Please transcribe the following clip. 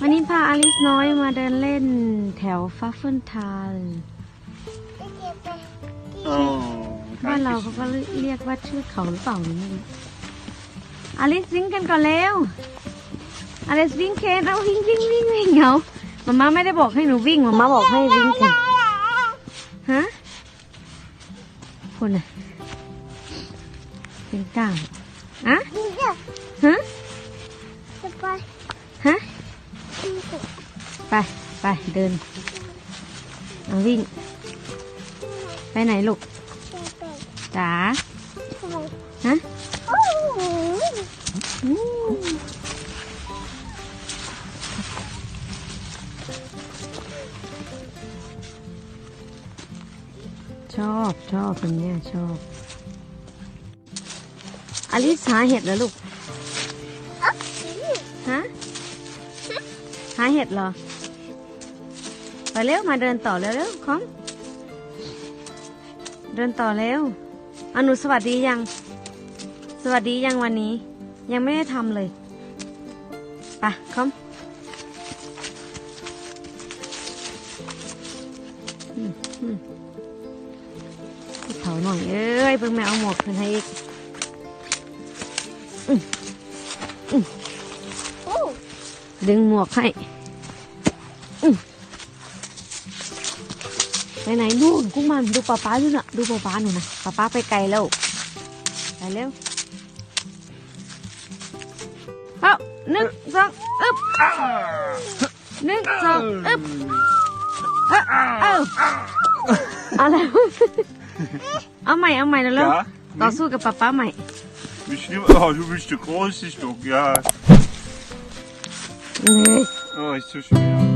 วันนี้พาอลิสน้อยมาเดินเล่นแถวฟ้าเฟินทาลบ้านเราเขาก็เรียกว่าชื่อเขาหรือเปล่านี่อลิสวิ่งกันก่อนเร็วอลิสวิ่งเคนเอาวิ่งวิ่งวิ่งวิ่งเหงามาม่าไม่ได้บอกให้หนูวิ่งมาม่าบอกให้วิ่งกันฮะคนอะเป็นก้าวอะฮะ ฮะไปไปเดินเอาวิ่ง ไปไหนลูกจ๋าฮะอืมชอบชอบเป็นเนี่ยชอบอลิสหาเห็ดเหรอลูก ฮะหาเห็ดเหรอ ไปเร็วมาเดินต่อเร็วเร็วคอมเดินต่อเร็วอนูสวัสดียัง สวัสดียังวันนี้ ยังไม่ได้ทำเลยไปะคอมอืมเถาหน่อยเอ้ยเพิ่งแม่เอาหมวกขึ้นให้อีกอืมอืม ดึงหมวกให้อืมไปไหนนู่นกุ้งมันดูป้าป้าดูน่ะดูป้าป้าหนูนะป้าป้าไปไกลแล้วไปเร็วเอาหนึ่งสองอึ๊บหนึ่งสองอึ๊บเอ้าเอ้าอะไรวะเอาใหม่เอาใหม่แล้วเร็ว Ja? ต่อสู้กับป้าป้าใหม่ Misschien, oh, du bist der große Stock, ja. Oh, he's too short.